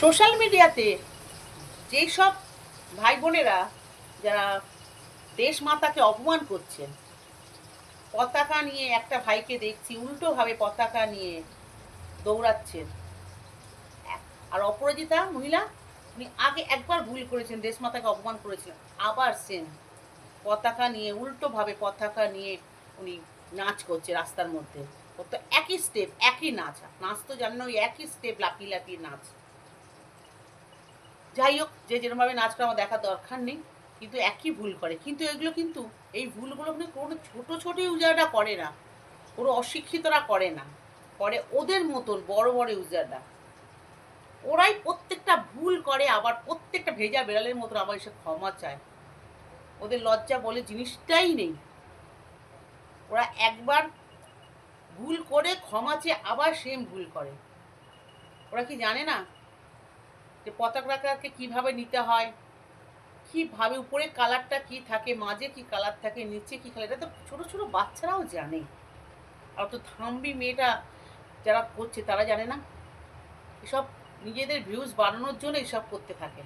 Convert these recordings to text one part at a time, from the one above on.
Social মিডিয়াতে যেই সব ভাই বোনেরা যারা দেশ মাতাকে অপমান করছেন, পতাকা নিয়ে একটা ভাইকে দেখছি উল্টোভাবে পতাকা নিয়ে দৌড়াচ্ছেন। আর অপরাজিতা মহিলা, উনি আগে একবার ভুল করেছেন দেশ মাতাকে অপমান করেছিলেন, আবার সেম পতাকা নিয়ে, উল্টোভাবে পতাকা নিয়ে উনি নাচ করছে রাস্তার মধ্যে। তো একই স্টেপ একই নাচ নাচ তো ওই একই স্টেপ লাপিয়ে লাপিয়ে নাচ। যাই হোক, যে যেরকমভাবে নাচ করে আমার দেখার দরকার নেই, কিন্তু একই ভুল করে। কিন্তু এগুলো কিন্তু, এই ভুলগুলো কিন্তু কোনো ছোটো ছোটো ইউজাররা করে না। কোনো অশিক্ষিতরা করে না। করে ওদের মতন বড় বড় ইউজাররা। ওরাই প্রত্যেকটা ভুল করে, আবার প্রত্যেকটা ভেজা বেড়ালের মতন আবার এসে ক্ষমা চায়। ওদের লজ্জা বলে জিনিসটাই নেই। ওরা একবার ভুল করে, ক্ষমা চেয়ে আবার সেম ভুল করে। ওরা কি জানে না? যে পতাকাকে কীভাবে নিতে হয়, কীভাবে উপরে কালারটা কি থাকে, মাঝে কি কালার থাকে, নিচে কি কালার, এটা তো ছোটো ছোটো বাচ্চারাও জানে। আর তো থাম্বি মেয়েটা যারা করছে, তারা জানে না? এসব নিজেদের ভিউজ বাড়ানোর জন্য এসব করতে থাকে।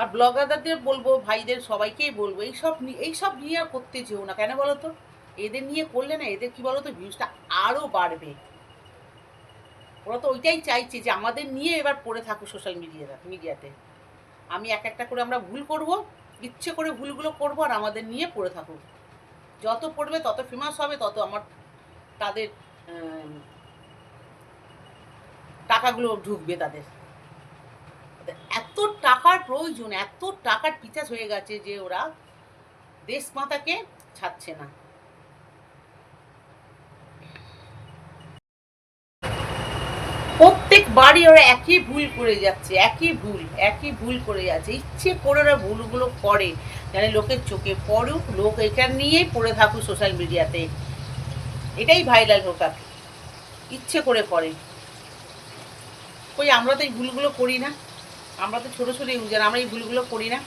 আর ব্লগারদের বলব, ভাইদের সবাইকেই বলব, এইসব এইসব নিয়ে আর করতে যেও না। কেন বলো তো? এদের নিয়ে করলে না, এদের কি বলো তো ভিউজটা আরও বাড়বে। ওরা তো ওইটাই চাইছে যে আমাদের নিয়ে এবার পড়ে থাকো সোশ্যাল মিডিয়া মিডিয়াতে আমি এক একটা করে আমরা ভুল করব, ইচ্ছে করে ভুলগুলো করব আর আমাদের নিয়ে পড়ে থাকুক যত পড়বে তত ফেমাস হবে, তত আমার তাদের টাকাগুলো ঢুকবে তাদের। এত টাকার প্রয়োজন, এত টাকার পিচাস হয়ে গেছে যে ওরা দেশ মাতাকে ছাড়ছে না। প্রত্যেক বাড়ি ওরা একই ভুল করে যাচ্ছে, একই ভুল একই ভুল করে যাচ্ছে। ইচ্ছে করে ওরা ভুলগুলো করে জানে লোকের চোখে পড়ুক, লোক এখান নিয়েই পড়ে থাকুক সোশ্যাল মিডিয়াতে এটাই ভাইরাল হোক আর ইচ্ছে করে করে। কই, আমরা তো এই ভুলগুলো করি না। আমরা তো ছোটো ছোটো ইউজার আমরা এই ভুলগুলো করি না।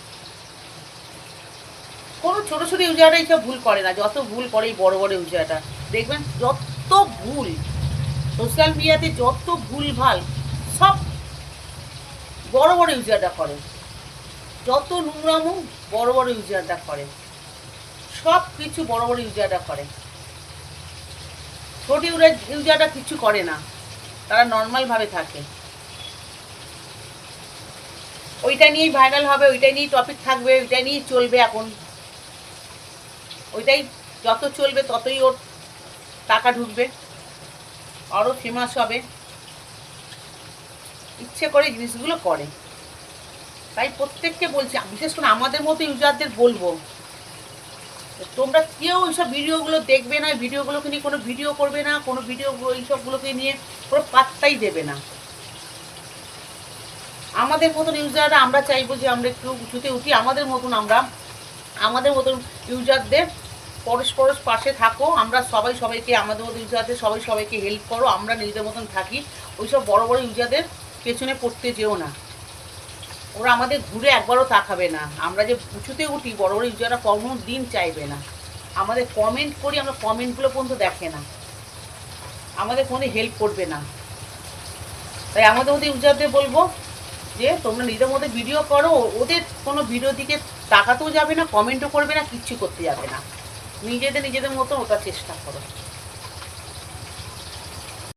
কোনো ছোটো ছোটো ইউজাররা এইসব ভুল করে না। যত ভুল করে এই বড় বড় ইউজারটা দেখবেন, যত ভুল সোশ্যাল মিডিয়াতে যত ভুল ভালো সব বড় বড় ইউজাররা করে। যত নোংরামো বড় বড় ইউজাররা করে। সব কিছু বড় বড় ইউজাররা করে। ছোট ইউজাররা কিছু করে না। তারা নর্মালভাবে থাকে। ওইটা নিয়েই ভাইরাল হবে ওইটা নিয়েই টপিক থাকবে ওইটা নিয়েই চলবে এখন। ওইটাই যত চলবে ততই ওর টাকা ঢুকবে। আরও ফেমাস হবে। ইচ্ছে করে জিনিসগুলো করে। তাই প্রত্যেককে বলছি, বিশেষ করে আমাদের মতো ইউজারদের বলব তোমরা কেউ এইসব ভিডিওগুলো দেখবে না ভিডিওগুলোকে নিয়ে কোনো ভিডিও করবে না, কোনো ভিডিও এইসবগুলোকে নিয়ে কোনো পাত্তাই দেবে না। আমাদের মতন ইউজাররা আমরা চাইব যে আমরা একটু উঁচুতে উঠি, আমাদের মতন আমরা, আমাদের মতন ইউজারদের পরস্পর পাশে থাকো, আমরা সবাই সবাইকে, আমাদের মতো ইউজারদের সবাই সবাইকে হেল্প করো, আমরা নিজেদের মতন থাকি। ওইসব বড় বড় ইউজারদের পেছনে পড়তে যেও না। ওরা আমাদের ঘুরে একবারও তাকাবে না। আমরা যে উঁচুতে উঠি, বড় বড় ইউজাররা কোনো দিন চাইবে না। আমাদের কমেন্ট করি, আমরা কমেন্টগুলো পর্যন্ত দেখে না। আমাদের কোনো হেল্প করবে না। তাই আমাদের মধ্যে ইউজারদের বলব যে, তোমরা নিজেদের মধ্যে ভিডিও করো, ওদের কোনো ভিডিও দিকে তাকাতেও যাবে না কমেন্টও করবে না, কিচ্ছু করতে যাবে না। নিজেদের নিজেদের মতো ওটা চেষ্টা করো।